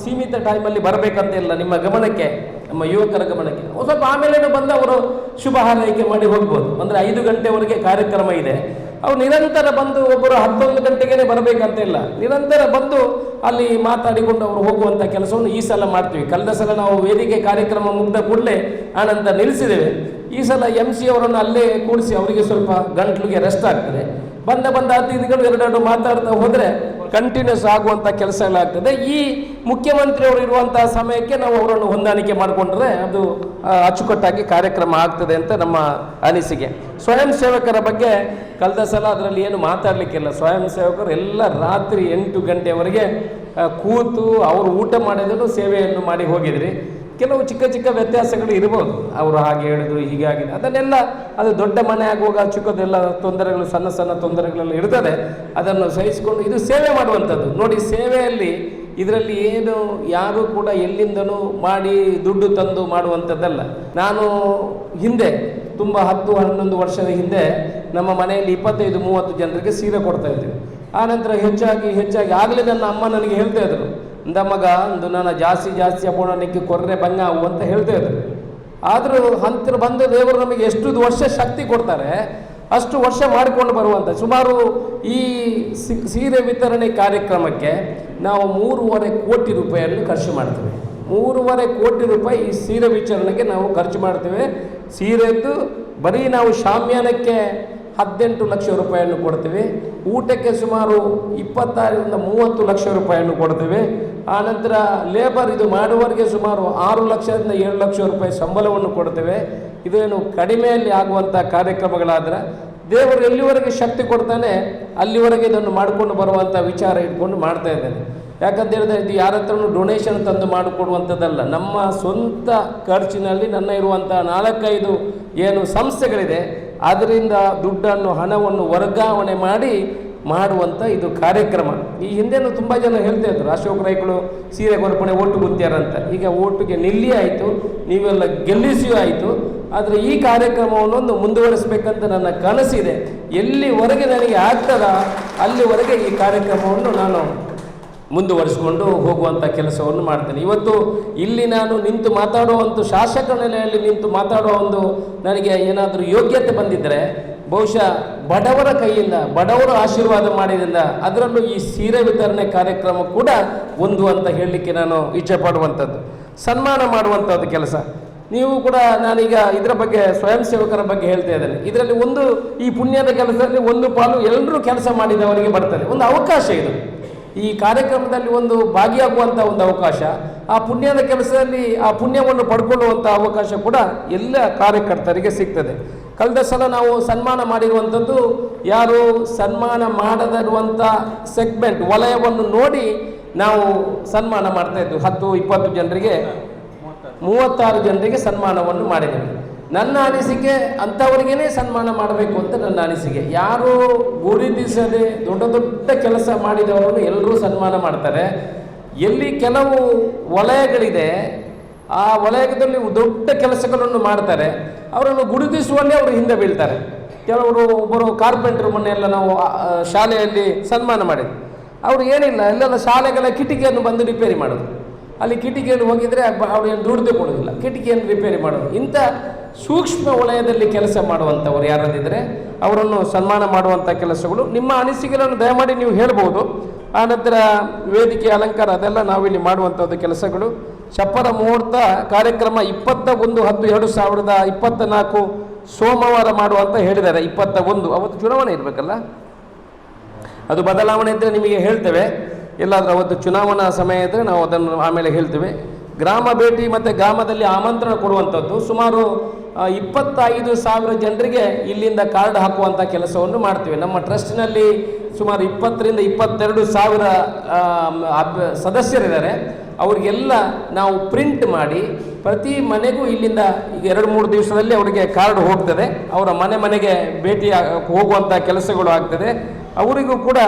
ಸೀಮಿತ ಟೈಮಲ್ಲಿ ಬರಬೇಕಂತ ಇಲ್ಲ ನಿಮ್ಮ ಗಮನಕ್ಕೆ. ನಮ್ಮ ಯುವಕರ ಗಮನಕ್ಕೆ. ಸ್ವಲ್ಪ ಆಮೇಲೆ ಬಂದು ಅವರು ಶುಭ ಹಾರೈಕೆ ಮಾಡಿ ಹೋಗ್ಬೋದು. ಅಂದರೆ ಐದು ಗಂಟೆವರೆಗೆ ಕಾರ್ಯಕ್ರಮ ಇದೆ. ಅವ್ರು ನಿರಂತರ ಬಂದು ಒಬ್ಬರು ಹತ್ತೊಂದು ಗಂಟೆಗೆ ಬರಬೇಕಂತ ಇಲ್ಲ. ನಿರಂತರ ಬಂದು ಅಲ್ಲಿ ಮಾತಾಡಿಕೊಂಡು ಅವರು ಹೋಗುವಂಥ ಕೆಲಸವನ್ನು ಈ ಸಲ ಮಾಡ್ತೀವಿ. ಕಳೆದ ಸಲ ನಾವು ವೇದಿಕೆ ಕಾರ್ಯಕ್ರಮ ಮುಗ್ದ ಕೂಡಲೇ ಆನಂತರ ನಿಲ್ಲಿಸಿದ್ದೇವೆ. ಈ ಸಲ ಎಂ ಸಿ ಅವರನ್ನು ಅಲ್ಲೇ ಕೂಡಿಸಿ ಅವರಿಗೆ ಸ್ವಲ್ಪ ಗಂಟ್ಲಿಗೆ ರೆಸ್ಟ್ ಆಗ್ತದೆ. ಬಂದ ಬಂದ ಅತಿಥಿಗಳು ಎರಡೆರಡು ಮಾತಾಡ್ತಾ ಹೋದರೆ ಕಂಟಿನ್ಯೂಸ್ ಆಗುವಂಥ ಆಗ್ತದೆ. ಈ ಮುಖ್ಯಮಂತ್ರಿಯವರು ಇರುವಂತಹ ಸಮಯಕ್ಕೆ ನಾವು ಅವರನ್ನು ಹೊಂದಾಣಿಕೆ ಮಾಡಿಕೊಂಡ್ರೆ ಅದು ಅಚ್ಚುಕಟ್ಟಾಗಿ ಕಾರ್ಯಕ್ರಮ ಆಗ್ತದೆ ಅಂತ ನಮ್ಮ ಅನಿಸಿಕೆ. ಸ್ವಯಂ ಸೇವಕರ ಬಗ್ಗೆ ಕಳೆದ ಸಲ ಅದರಲ್ಲಿ ಏನು ಮಾತಾಡಲಿಕ್ಕಿಲ್ಲ. ಸ್ವಯಂ ಸೇವಕರು ಎಲ್ಲ ರಾತ್ರಿ ಎಂಟು ಗಂಟೆವರೆಗೆ ಕೂತು ಅವರು ಊಟ ಮಾಡಿದ್ರು, ಸೇವೆಯನ್ನು ಮಾಡಿ ಹೋಗಿದ್ರಿ. ಕೆಲವು ಚಿಕ್ಕ ಚಿಕ್ಕ ವ್ಯತ್ಯಾಸಗಳು ಇರ್ಬೋದು. ಅವರು ಹಾಗೆ ಹೇಳಿದ್ರು ಹೀಗಾಗಿದೆ ಅದನ್ನೆಲ್ಲ, ಅದು ದೊಡ್ಡ ಮನೆ ಆಗುವಾಗ ಚಿಕ್ಕದೆಲ್ಲ ತೊಂದರೆಗಳು, ಸಣ್ಣ ಸಣ್ಣ ತೊಂದರೆಗಳೆಲ್ಲ ಇರ್ತದೆ. ಅದನ್ನು ಸಹಿಸಿಕೊಂಡು ಇದು ಸೇವೆ ಮಾಡುವಂಥದ್ದು. ನೋಡಿ, ಸೇವೆಯಲ್ಲಿ ಇದರಲ್ಲಿ ಏನು ಯಾರು ಕೂಡ ಎಲ್ಲಿಂದನೂ ಮಾಡಿ ದುಡ್ಡು ತಂದು ಮಾಡುವಂಥದ್ದಲ್ಲ. ನಾನು ಹಿಂದೆ, ತುಂಬ ಹತ್ತು, ಹನ್ನೊಂದು ವರ್ಷದ ಹಿಂದೆ ನಮ್ಮ ಮನೆಯಲ್ಲಿ ಇಪ್ಪತ್ತೈದು, ಮೂವತ್ತು ಜನರಿಗೆ ಸೀರೆ ಕೊಡ್ತಾ ಇದ್ವಿ ಆನಂತರ ಹೆಚ್ಚಾಗಿ ಹೆಚ್ಚಾಗಿ ಆಗಲೇ ನನ್ನ ಅಮ್ಮ ನನಗೆ ಹೇಳ್ತಾ ಇದ್ರು. ಅಂದ ಮಗ ಒಂದು ನನ್ನ ಜಾಸ್ತಿ ಜಾಸ್ತಿ ಅಪೋಣಕ್ಕೆ ಕೊರ್ರೆ ಆಗು ಅಂತ ಹೇಳ್ತಾ ಇದ್ರು. ಆದರೂ ಹಂತರ ಬಂದ ದೇವರು ನಮಗೆ ಎಷ್ಟು ವರ್ಷ ಶಕ್ತಿ ಕೊಡ್ತಾರೆ. ಅಷ್ಟು ವರ್ಷ ಮಾಡಿಕೊಂಡು ಬರುವಂಥ ಸುಮಾರು ಈ ಸೀರೆ ವಿತರಣೆ ಕಾರ್ಯಕ್ರಮಕ್ಕೆ ನಾವು ಮೂರುವರೆ ಕೋಟಿ ರೂಪಾಯಿಯನ್ನು ಖರ್ಚು ಮಾಡ್ತೇವೆ. ಮೂರುವರೆ ಕೋಟಿ ರೂಪಾಯಿ ಈ ಸೀರೆ ವಿತರಣೆಗೆ ನಾವು ಖರ್ಚು ಮಾಡ್ತೇವೆ. ಸೀರೆದ್ದು ಬರೀ ನಾವು ಶಾಮ್ಯಾನಕ್ಕೆ ಹದಿನೆಂಟು ಲಕ್ಷ ರೂಪಾಯಿಯನ್ನು ಕೊಡ್ತೇವೆ. ಊಟಕ್ಕೆ ಸುಮಾರು ಇಪ್ಪತ್ತಾರರಿಂದ ಮೂವತ್ತು ಲಕ್ಷ ರೂಪಾಯಿಯನ್ನು ಕೊಡ್ತೇವೆ. ಆನಂತರ ಲೇಬರ್ ಇದು ಮಾಡುವವರಿಗೆ ಸುಮಾರು ಆರು ಲಕ್ಷದಿಂದ ಏಳು ಲಕ್ಷ ರೂಪಾಯಿ ಸಂಬಳವನ್ನು ಕೊಡ್ತೇವೆ. ಇದೇನು ಕಡಿಮೆಯಲ್ಲಿ ಆಗುವಂಥ ಕಾರ್ಯಕ್ರಮಗಳಾದರೆ ದೇವರು ಎಲ್ಲಿವರೆಗೆ ಶಕ್ತಿ ಕೊಡ್ತಾನೆ ಅಲ್ಲಿವರೆಗೆ ಇದನ್ನು ಮಾಡಿಕೊಂಡು ಬರುವಂಥ ವಿಚಾರ ಇಟ್ಕೊಂಡು ಮಾಡ್ತಾ ಇದ್ದೇನೆ. ಯಾಕಂತ ಹೇಳಿದ್ರೆ ಇದು ಯಾರ ಹತ್ರನೂ ಡೊನೇಷನ್ ತಂದು ಮಾಡಿಕೊಡುವಂಥದ್ದಲ್ಲ. ನಮ್ಮ ಸ್ವಂತ ಖರ್ಚಿನಲ್ಲಿ ನನ್ನ ಇರುವಂಥ ನಾಲ್ಕೈದು ಏನು ಸಂಸ್ಥೆಗಳಿದೆ. ಅದರಿಂದ ದುಡ್ಡನ್ನು, ಹಣವನ್ನು ವರ್ಗಾವಣೆ ಮಾಡಿ ಮಾಡುವಂಥ ಇದು ಕಾರ್ಯಕ್ರಮ. ಈ ಹಿಂದೆನೂ ತುಂಬ ಜನ ಹೇಳ್ತಾ ಇದ್ರು, ಅಶೋಕ್ ರೈಗಳು ಸೀರೆ ಗೊರ್ಪಣೆ ಓಟು ಗುತ್ತಾರಂತ ಈಗ ಓಟಿಗೆ ನಿಲ್ಲಿ ಆಯಿತು, ನೀವೆಲ್ಲ ಗೆಲ್ಲಿಸಿಯೂ ಆಯಿತು. ಆದರೆ ಈ ಕಾರ್ಯಕ್ರಮವನ್ನು ಮುಂದುವರಿಸಬೇಕಂತ ನನ್ನ ಕನಸಿದೆ. ಎಲ್ಲಿವರೆಗೆ ನನಗೆ ಆಗ್ತದ, ಅಲ್ಲಿವರೆಗೆ ಈ ಕಾರ್ಯಕ್ರಮವನ್ನು ನಾನು ಮುಂದುವರಿಸಿಕೊಂಡು ಹೋಗುವಂಥ ಕೆಲಸವನ್ನು ಮಾಡ್ತೇನೆ. ಇವತ್ತು ಇಲ್ಲಿ ನಾನು ನಿಂತು ಮಾತಾಡುವಂಥ ಶಾಸಕ ನೆಲೆಯಲ್ಲಿ ನಿಂತು ಮಾತಾಡುವ ಒಂದು ನನಗೆ ಏನಾದರೂ ಯೋಗ್ಯತೆ ಬಂದಿದ್ದರೆ ಬಹುಶಃ ಬಡವರ ಕೈಯಿಂದ, ಬಡವರ ಆಶೀರ್ವಾದ ಮಾಡಿದ್ರಿಂದ ಅದರಲ್ಲೂ ಈ ಸೀರೆ ವಿತರಣೆ ಕಾರ್ಯಕ್ರಮ ಕೂಡ ಒಂದು ಅಂತ ಹೇಳಲಿಕ್ಕೆ ನಾನು ಇಚ್ಛೆ ಪಡುವಂಥದ್ದು. ಸನ್ಮಾನ ಮಾಡುವಂಥದ್ದು ಕೆಲಸ. ನೀವು ಕೂಡ ನಾನೀಗ ಇದರ ಬಗ್ಗೆ ಸ್ವಯಂ ಸೇವಕರ ಬಗ್ಗೆ ಹೇಳ್ತಾ ಇದ್ದೇನೆ. ಇದರಲ್ಲಿ ಒಂದು ಈ ಪುಣ್ಯದ ಕೆಲಸದಲ್ಲಿ ಒಂದು ಪಾಲು ಎಲ್ಲರೂ ಕೆಲಸ ಮಾಡಿದವರಿಗೆ ಬರ್ತದೆ. ಒಂದು ಅವಕಾಶ ಇದು. ಈ ಕಾರ್ಯಕ್ರಮದಲ್ಲಿ ಒಂದು ಭಾಗಿಯಾಗುವಂಥ ಒಂದು ಅವಕಾಶ, ಆ ಪುಣ್ಯದ ಕೆಲಸದಲ್ಲಿ ಆ ಪುಣ್ಯವನ್ನು ಪಡ್ಕೊಳ್ಳುವಂಥ ಅವಕಾಶ ಕೂಡ ಎಲ್ಲ ಕಾರ್ಯಕರ್ತರಿಗೆ ಸಿಗ್ತದೆ. ಕಳೆದ ಸಲ ನಾವು ಸನ್ಮಾನ ಮಾಡಿರುವಂಥದ್ದು ಯಾರು ಸನ್ಮಾನ ಮಾಡದಿರುವಂಥ ಸೆಗ್ಮೆಂಟ್ ವಲಯವನ್ನು ನೋಡಿ ನಾವು ಸನ್ಮಾನ ಮಾಡ್ತಾ ಇದ್ವಿ ಹತ್ತು, ಇಪ್ಪತ್ತು ಜನರಿಗೆ ಮೂವತ್ತಾರು ಜನರಿಗೆ ಸನ್ಮಾನವನ್ನು ಮಾಡಿದ್ದೇವೆ ನನ್ನ ಅನಿಸಿಕೆ ಅಂಥವರಿಗೇ ಸನ್ಮಾನ ಮಾಡಬೇಕು ಅಂತ ನನ್ನ ಅನಿಸಿಕೆ. ಯಾರು ಗುರುತಿಸದೆ ದೊಡ್ಡ ದೊಡ್ಡ ಕೆಲಸ ಮಾಡಿದವರನ್ನು ಎಲ್ಲರೂ ಸನ್ಮಾನ ಮಾಡ್ತಾರೆ. ಎಲ್ಲಿ ಕೆಲವು ವಲಯಗಳಿದೆ, ಆ ವಲಯದಲ್ಲಿ ದೊಡ್ಡ ಕೆಲಸಗಳನ್ನು ಮಾಡ್ತಾರೆ. ಅವರನ್ನು ಗುರುತಿಸುವಲ್ಲೇ ಅವರು ಹಿಂದೆ ಬೀಳ್ತಾರೆ. ಕೆಲವರು ಒಬ್ಬರು ಕಾರ್ಪೆಂಟರ್ ಮೊನ್ನೆಲ್ಲ ನಾವು ಶಾಲೆಯಲ್ಲಿ ಸನ್ಮಾನ ಮಾಡಿದ್ವಿ ಅವರು ಏನಿಲ್ಲ ಎಲ್ಲೆಲ್ಲ ಶಾಲೆಗಳ ಕಿಟಕಿಯನ್ನು ಬಂದು ರಿಪೇರಿ ಮಾಡೋದು. ಅಲ್ಲಿ ಕಿಟಕಿಯಲ್ಲಿ ಹೋಗಿದ್ರೆ ಅವಳು ಏನು ದುಡ್ಡು ಕೊಡೋದಿಲ್ಲ. ಕಿಟಕಿಯನ್ನು ರಿಪೇರಿ ಮಾಡೋದು ಇಂಥ ಸೂಕ್ಷ್ಮ ವಲಯದಲ್ಲಿ ಕೆಲಸ ಮಾಡುವಂಥವ್ರು ಯಾರಾದಿದ್ದರೆ ಅವರನ್ನು ಸನ್ಮಾನ ಮಾಡುವಂಥ ಕೆಲಸಗಳು. ನಿಮ್ಮ ಅನಿಸಿಕೆಗಳನ್ನು ದಯಮಾಡಿ ನೀವು ಹೇಳ್ಬೋದು. ಆನಂತರ ವೇದಿಕೆ ಅಲಂಕಾರ ಅದೆಲ್ಲ ನಾವಿಲ್ಲಿ ಮಾಡುವಂಥದ್ದು ಕೆಲಸಗಳು. ಚಪ್ಪರ ಮುಹೂರ್ತ ಕಾರ್ಯಕ್ರಮ ಇಪ್ಪತ್ತ ಒಂದು ಹತ್ತು ಎರಡು ಸಾವಿರದ ಇಪ್ಪತ್ತ ನಾಲ್ಕು ಸೋಮವಾರ ಮಾಡುವಂತ ಹೇಳಿದ್ದಾರೆ. ಇಪ್ಪತ್ತ ಒಂದು. ಅವತ್ತು ಚುನಾವಣೆ ಇರಬೇಕಲ್ಲ? ಅದು ಬದಲಾವಣೆ ಇದ್ದರೆ ನಿಮಗೆ ಹೇಳ್ತೇವೆ. ಎಲ್ಲಾದರೂ ಅವತ್ತು ಚುನಾವಣಾ ಸಮಯ ಇದ್ದರೆ ನಾವು ಅದನ್ನು ಆಮೇಲೆ ಹೇಳ್ತೀವಿ. ಗ್ರಾಮ ಭೇಟಿ ಮತ್ತು ಗ್ರಾಮದಲ್ಲಿ ಆಮಂತ್ರಣ ಕೊಡುವಂಥದ್ದು ಸುಮಾರು ಇಪ್ಪತ್ತೈದು ಸಾವಿರ ಜನರಿಗೆ ಇಲ್ಲಿಂದ ಕಾರ್ಡ್ ಹಾಕುವಂಥ ಕೆಲಸವನ್ನು ಮಾಡ್ತೀವಿ. ನಮ್ಮ ಟ್ರಸ್ಟ್ನಲ್ಲಿ ಸುಮಾರು ಇಪ್ಪತ್ತರಿಂದ ಇಪ್ಪತ್ತೆರಡು ಸಾವಿರ ಸದಸ್ಯರಿದ್ದಾರೆ. ಅವರಿಗೆಲ್ಲ ನಾವು ಪ್ರಿಂಟ್ ಮಾಡಿ ಪ್ರತಿ ಮನೆಗೂ ಇಲ್ಲಿಂದ ಈಗ ಎರಡು ಮೂರು ದಿವಸದಲ್ಲಿ ಅವರಿಗೆ ಕಾರ್ಡ್ ಹೋಗ್ತದೆ. ಅವರ ಮನೆ ಮನೆಗೆ ಭೇಟಿ ಹೋಗುವಂಥ ಕೆಲಸಗಳು ಆಗ್ತದೆ. ಅವರಿಗೂ ಕೂಡ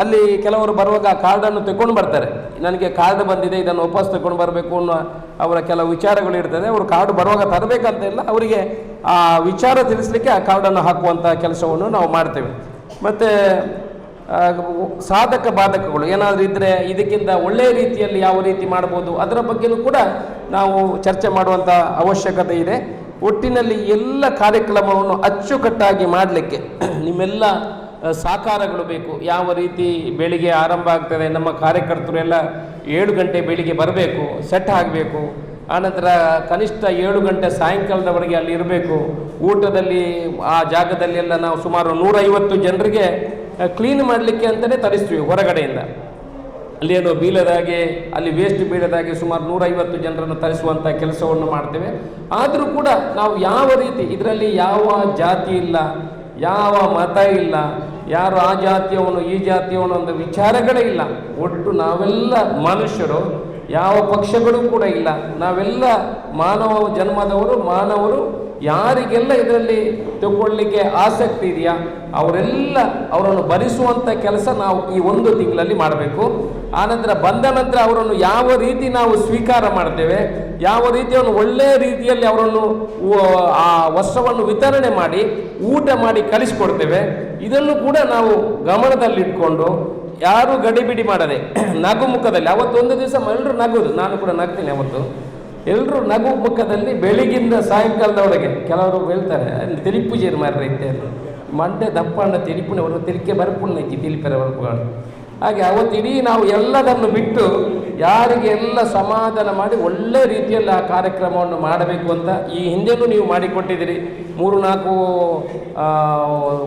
ಅಲ್ಲಿ ಕೆಲವರು ಬರುವಾಗ ಕಾರ್ಡನ್ನು ತಗೊಂಡು ಬರ್ತಾರೆ. ನನಗೆ ಕಾರ್ಡ್ ಬಂದಿದೆ, ಇದನ್ನು ವಾಪಸ್ ತಗೊಂಡು ಬರಬೇಕು ಅನ್ನೋ ಅವರ ಕೆಲವು ವಿಚಾರಗಳು ಇರ್ತದೆ. ಅವರು ಕಾರ್ಡ್ ಬರುವಾಗ ತರಬೇಕಂತ ಇಲ್ಲ, ಅವರಿಗೆ ಆ ವಿಚಾರ ತಿಳಿಸ್ಲಿಕ್ಕೆ ಆ ಕಾರ್ಡನ್ನು ಹಾಕುವಂಥ ಕೆಲಸವನ್ನು ನಾವು ಮಾಡ್ತೇವೆ. ಮತ್ತು ಸಾಧಕ ಬಾಧಕಗಳು ಏನಾದರೂ ಇದ್ದರೆ ಇದಕ್ಕಿಂತ ಒಳ್ಳೆಯ ರೀತಿಯಲ್ಲಿ ಯಾವ ರೀತಿ ಮಾಡ್ಬೋದು, ಅದರ ಬಗ್ಗೆಯೂ ಕೂಡ ನಾವು ಚರ್ಚೆ ಮಾಡುವಂಥ ಅವಶ್ಯಕತೆ ಇದೆ. ಒಟ್ಟಿನಲ್ಲಿ ಎಲ್ಲ ಕಾರ್ಯಕ್ರಮವನ್ನು ಅಚ್ಚುಕಟ್ಟಾಗಿ ಮಾಡಲಿಕ್ಕೆ ನಿಮ್ಮೆಲ್ಲ ಆ, ಸಹಕಾರಗಳು ಬೇಕು. ಯಾವ ರೀತಿ ಬೆಳಿಗ್ಗೆ ಆರಂಭ ಆಗ್ತದೆ ನಮ್ಮ ಕಾರ್ಯಕರ್ತರು ಎಲ್ಲ ಏಳು ಗಂಟೆ ಬೆಳಿಗ್ಗೆ ಬರಬೇಕು ಸೆಟ್ ಆಗಬೇಕು. ಆನಂತರ ಕನಿಷ್ಠ ಏಳು ಗಂಟೆ ಸಾಯಂಕಾಲದವರೆಗೆ ಅಲ್ಲಿ ಇರಬೇಕು. ಊಟದಲ್ಲಿ ಆ ಜಾಗದಲ್ಲಿ ಎಲ್ಲ ನಾವು ಸುಮಾರು ನೂರೈವತ್ತು ಜನರಿಗೆ ಕ್ಲೀನ್ ಮಾಡಲಿಕ್ಕೆ ಅಂತಲೇ ತರಿಸ್ತೀವಿ ಹೊರಗಡೆಯಿಂದ. ಅಲ್ಲಿ ಏನೋ ಬೀಳದಾಗೆ ಅಲ್ಲಿ ವೇಸ್ಟ್ ಬೀಳದಾಗೆ ಸುಮಾರು ನೂರೈವತ್ತು ಜನರನ್ನು ತರಿಸುವಂಥ ಕೆಲಸವನ್ನು ಮಾಡ್ತೇವೆ. ಆದರೂ ಕೂಡ ನಾವು ಯಾವ ರೀತಿ ಇದರಲ್ಲಿ ಯಾವ ಜಾತಿ ಇಲ್ಲ ಯಾವ ಮತ ಇಲ್ಲ, ಯಾರು ಆ ಜಾತಿಯವನು, ಈ ಜಾತಿಯವನು ಒಂದು ವಿಚಾರಗಳೇ ಇಲ್ಲ. ಒಟ್ಟು ನಾವೆಲ್ಲ ಮನುಷ್ಯರು, ಯಾವ ಪಕ್ಷಗಳು ಕೂಡ ಇಲ್ಲ. ನಾವೆಲ್ಲ ಮಾನವ ಜನ್ಮದವರು, ಮಾನವರು ಯಾರಿಗೆಲ್ಲ ಇದರಲ್ಲಿ ತಗೊಳ್ಳಿಕ್ಕೆ ಆಸಕ್ತಿ ಇದೆಯಾ? ಅವರೆಲ್ಲ ಅವರನ್ನು ಭರಿಸುವಂಥ ಕೆಲಸ ನಾವು ಈ ಒಂದು ತಿಂಗಳಲ್ಲಿ ಮಾಡಬೇಕು. ಆನಂತರ ಬಂದ ನಂತರ ಅವರನ್ನು ಯಾವ ರೀತಿ ನಾವು ಸ್ವೀಕಾರ ಮಾಡ್ತೇವೆ, ಯಾವ ರೀತಿ ಅವನು ಒಳ್ಳೆಯ ರೀತಿಯಲ್ಲಿ ಅವರನ್ನು ಆ ವಸ್ತ್ರವನ್ನು ವಿತರಣೆ ಮಾಡಿ, ಊಟ ಮಾಡಿ ಕಲಿಸ್ಕೊಡ್ತೇವೆ. ಇದನ್ನು ಕೂಡ ನಾವು ಗಮನದಲ್ಲಿಟ್ಕೊಂಡು ಯಾರು ಗಡಿಬಿಡಿ ಮಾಡದೆ ನಗು ಮುಖದಲ್ಲಿ ಅವತ್ತು ಒಂದು ದಿವಸ ಎಲ್ಲರೂ ನಗೋದು. ನಾನು ಕೂಡ ನಗ್ತೀನಿ ಅವತ್ತು. ಎಲ್ಲರೂ ನಗು ಮುಖದಲ್ಲಿ ಬೆಳಿಗಿಂದ ಸಾಯಂಕಾಲದವರೆಗೆ ಕೆಲವರು ಹೇಳ್ತಾರೆ ತಿರುಪೂಜೆ ಮಾರ್ರೆ ಇದ್ದಾರೆ ಮಂಡೆ ದಪ್ಪಣ್ಣ ತಿಳಿಪುಣ ಅವರು ತಿರುಕೆ ಬರ್ಪುಣ್ಣಕ್ಕಿ ತಿಳಿಪರ ಬರ್ಪುಗಳು ಹಾಗೆ ಅವತ್ತು ಇಡೀ ನಾವು ಎಲ್ಲದನ್ನು ಬಿಟ್ಟು ಯಾರಿಗೆ ಎಲ್ಲ ಸಮಾಧಾನ ಮಾಡಿ ಒಳ್ಳೆ ರೀತಿಯಲ್ಲಿ ಆ ಕಾರ್ಯಕ್ರಮವನ್ನು ಮಾಡಬೇಕು ಅಂತ ಈ ಹಿಂದೆನೂ ನೀವು ಮಾಡಿಕೊಟ್ಟಿದ್ದೀರಿ. ಮೂರು ನಾಲ್ಕು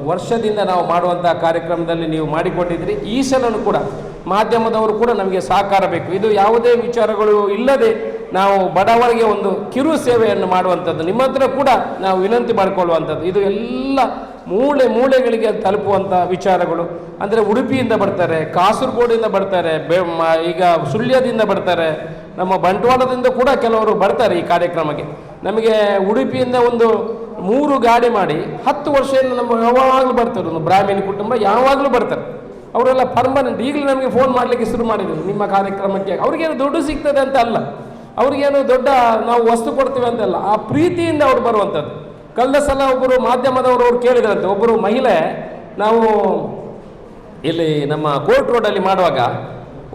ವರ್ಷದಿಂದ ನಾವು ಮಾಡುವಂಥ ಕಾರ್ಯಕ್ರಮದಲ್ಲಿ ನೀವು ಮಾಡಿಕೊಟ್ಟಿದ್ದೀರಿ. ಈ ಸಲನೂ ಕೂಡ ಮಾಧ್ಯಮದವರು ಕೂಡ ನಮಗೆ ಸಹಕಾರ ಬೇಕು. ಇದು ಯಾವುದೇ ವಿಚಾರಗಳು ಇಲ್ಲದೆ ನಾವು ಬಡವರಿಗೆ ಒಂದು ಕಿರು ಸೇವೆಯನ್ನು ಮಾಡುವಂಥದ್ದು, ನಿಮ್ಮ ಹತ್ರ ಕೂಡ ನಾವು ವಿನಂತಿ ಮಾಡಿಕೊಳ್ಳುವಂಥದ್ದು. ಇದು ಎಲ್ಲ ಮೂಳೆ ಮೂಳೆಗಳಿಗೆ ತಲುಪುವಂಥ ವಿಚಾರಗಳು. ಅಂದರೆ ಉಡುಪಿಯಿಂದ ಬರ್ತಾರೆ, ಕಾಸರಗೋಡಿಂದ ಬರ್ತಾರೆ, ಬೆ ಈಗ ಸುಳ್ಯದಿಂದ ಬರ್ತಾರೆ. ನಮ್ಮ ಬಂಟ್ವಾಳದಿಂದ ಕೂಡ ಕೆಲವರು ಬರ್ತಾರೆ ಈ ಕಾರ್ಯಕ್ರಮಕ್ಕೆ. ನಮಗೆ ಉಡುಪಿಯಿಂದ ಒಂದು ಮೂರು ಗಾಡಿ ಮಾಡಿ, ಹತ್ತು ವರ್ಷದಿಂದ ನಮ್ಮ ಯಾವಾಗಲೂ ಬರ್ತಾರೆ. ಒಂದು ಬ್ರಾಹ್ಮೀಣ ಕುಟುಂಬ ಯಾವಾಗಲೂ ಬರ್ತಾರೆ. ಅವರೆಲ್ಲ ಪರ್ಮನೆಂಟ್ ಈಗಲೂ ನಮಗೆ ಫೋನ್ ಮಾಡಲಿಕ್ಕೆ ಶುರು ಮಾಡಿದ್ರು. ನಿಮ್ಮ ಕಾರ್ಯಕ್ರಮಕ್ಕೆ. ಅವ್ರಿಗೇನು ದುಡ್ಡು ಸಿಗ್ತದೆ ಅಂತ ಅಲ್ಲ. ಅವ್ರಿಗೇನು ದೊಡ್ಡ ನಾವು ವಸ್ತು ಕೊಡ್ತೀವಿ ಅಂತಲ್ಲ, ಆ ಪ್ರೀತಿಯಿಂದ ಅವ್ರು ಬರುವಂಥದ್ದು. ಕಳೆದ ಸಲ ಒಬ್ಬರು ಮಾಧ್ಯಮದವರು ಅವ್ರು ಕೇಳಿದ್ರಂತೆ ಒಬ್ಬರು ಮಹಿಳೆ ನಾವು ಇಲ್ಲಿ ನಮ್ಮ ಕೋರ್ಟ್ ರೋಡಲ್ಲಿ ಮಾಡುವಾಗ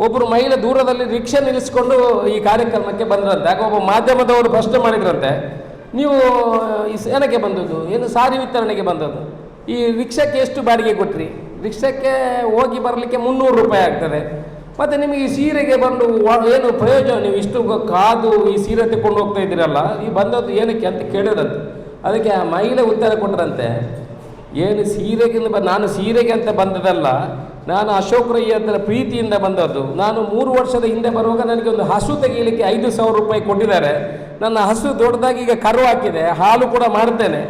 ಒಬ್ಬರು ಮಹಿಳೆ ದೂರದಲ್ಲಿ ರಿಕ್ಷಾ ನಿಲ್ಲಿಸ್ಕೊಂಡು ಈ ಕಾರ್ಯಕ್ರಮಕ್ಕೆ ಬಂದ್ರಂತೆ. ಆಗ ಒಬ್ಬ ಮಾಧ್ಯಮದವರು ಪ್ರಶ್ನೆ ಮಾಡಿದ್ರಂತೆ, ನೀವು, ಈ ಏನಕ್ಕೆ ಬಂದದ್ದು? ಏನು ಸಾರಿ ವಿತರಣೆಗೆ ಬಂದದ್ದು? ಈ ರಿಕ್ಷಾಕ್ಕೆ ಎಷ್ಟು ಬಾಡಿಗೆ ಕೊಟ್ರಿ? ರಿಕ್ಷಾಕ್ಕೆ ಹೋಗಿ ಬರಲಿಕ್ಕೆ ಮುನ್ನೂರು ರೂಪಾಯಿ ಆಗ್ತದೆ. ಮತ್ತು ನಿಮಗೆ ಈ ಸೀರೆಗೆ ಬಂದು ಏನು ಪ್ರಯೋಜನ ನೀವು ಇಷ್ಟು ಕಾದು ಈ ಸೀರೆ ತಗೊಂಡು ಹೋಗ್ತಾ ಇದ್ದೀರಲ್ಲ, ಈ ಬಂದದ್ದು ಏನಕ್ಕೆ ಅಂತ ಕೇಳಿರಂತೆ ಅದಕ್ಕೆ ಆ ಮಹಿಳೆ ಉತ್ತರ ಕೊಟ್ಟರಂತೆ, ಏನು ಸೀರೆಗೆ ನಾನು ಸೀರೆಗೆ ಅಂತ ಬಂದದಲ್ಲ ನಾನು ಅಶೋಕ್ ಹತ್ರ ಪ್ರೀತಿಯಿಂದ ಬಂದದ್ದು. ನಾನು ಮೂರು ವರ್ಷದ ಹಿಂದೆ ಬರುವಾಗ ನನಗೆ ಒಂದು ಹಸು ತೆಗೀಲಿಕ್ಕೆ ಐದು ಸಾವಿರ ರೂಪಾಯಿ ಕೊಟ್ಟಿದ್ದಾರೆ. ನನ್ನ ಹಸು ದೊಡ್ಡದಾಗಿ ಈಗ ಕರು ಹಾಕಿದೆ, ಹಾಲು ಕೂಡ ಮಾಡ್ತೇನೆ.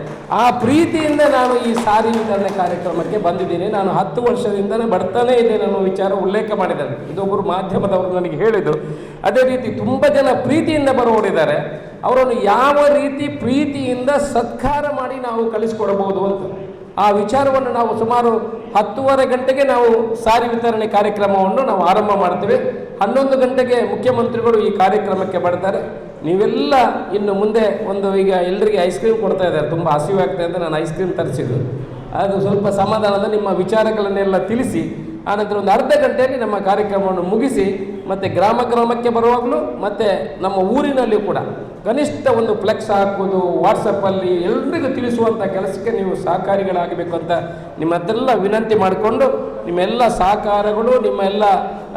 ಆ ಪ್ರೀತಿಯಿಂದ ನಾನು ಈ ಸಾರಿ ವಿತರಣೆ ಕಾರ್ಯಕ್ರಮಕ್ಕೆ ಬಂದಿದ್ದೀನಿ. ನಾನು ಹತ್ತು ವರ್ಷದಿಂದಲೇ ಬರ್ತಾನೆ ಇದ್ದೇನೆ ಅನ್ನೋ ವಿಚಾರ ಉಲ್ಲೇಖ ಮಾಡಿದ್ದಾರೆ. ಇದೊಬ್ಬರು ಮಾಧ್ಯಮದವರು ನನಗೆ ಹೇಳಿದರು ಅದೇ ರೀತಿ ತುಂಬ ಜನ ಪ್ರೀತಿಯಿಂದ ಬರೋರಿದ್ದಾರೆ ಅವರನ್ನು ಯಾವ ರೀತಿ ಪ್ರೀತಿಯಿಂದ ಸತ್ಕಾರ ಮಾಡಿ ನಾವು ಕಳಿಸ್ಕೊಡಬಹುದು ಅಂತ. ಆ ವಿಚಾರವನ್ನು ನಾವು ಸುಮಾರು ಹತ್ತೂವರೆ ಗಂಟೆಗೆ ನಾವು ಸಾರಿ ವಿತರಣೆ ಕಾರ್ಯಕ್ರಮವನ್ನು ನಾವು ಆರಂಭ ಮಾಡ್ತೇವೆ. ಹನ್ನೊಂದು ಗಂಟೆಗೆ ಮುಖ್ಯಮಂತ್ರಿಗಳು ಈ ಕಾರ್ಯಕ್ರಮಕ್ಕೆ ಬರ್ತಾರೆ. ನೀವೆಲ್ಲ ಇನ್ನು ಮುಂದೆ ಒಂದು ಈಗ ಎಲ್ಲರಿಗೆ ಐಸ್ ಕ್ರೀಮ್ ಕೊಡ್ತಾ ಇದ್ದಾರೆ. ತುಂಬ ಹಸಿವು ಆಗ್ತದೆ ಅಂತ ನಾನು ಐಸ್ ಕ್ರೀಮ್ ತರಿಸಿದ್ದು. ಅದು ಸ್ವಲ್ಪ ಸಮಾಧಾನದ ನಿಮ್ಮ ವಿಚಾರಗಳನ್ನೆಲ್ಲ ತಿಳಿಸಿ ಆನಂತರ ಒಂದು ಅರ್ಧ ಗಂಟೆಯಲ್ಲಿ ನಮ್ಮ ಕಾರ್ಯಕ್ರಮವನ್ನು ಮುಗಿಸಿ ಮತ್ತು ಗ್ರಾಮ ಗ್ರಾಮಕ್ಕೆ ಬರುವಾಗಲೂ ಮತ್ತು ನಮ್ಮ ಊರಿನಲ್ಲಿ ಕೂಡ ಕನಿಷ್ಠ ಒಂದು ಫ್ಲೆಕ್ಸ್ ಹಾಕೋದು ವಾಟ್ಸಪ್ಪಲ್ಲಿ ಎಲ್ರಿಗೂ ತಿಳಿಸುವಂಥ ಕೆಲಸಕ್ಕೆ ನೀವು ಸಹಕಾರಿಗಳಾಗಬೇಕು ಅಂತ ನಿಮ್ಮದೆಲ್ಲ ವಿನಂತಿ ಮಾಡಿಕೊಂಡು ನಿಮ್ಮೆಲ್ಲ ಸಹಕಾರಗಳು ನಿಮ್ಮ ಎಲ್ಲ ಆ,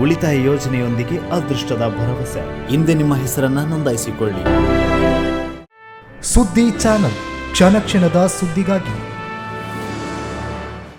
ಉಳಿತಾಯ ಯೋಜನೆಯೊಂದಿಗೆ ಅದೃಷ್ಟದ ಭರವಸೆ. ಹಿಂದೆ ನಿಮ್ಮ ಹೆಸರನ್ನ ನೋಂದಾಯಿಸಿಕೊಳ್ಳಿ. ಸುದ್ದಿ ಚಾನಲ್ ಕ್ಷಣ ಕ್ಷಣದ ಸುದ್ದಿಗಾಗಿ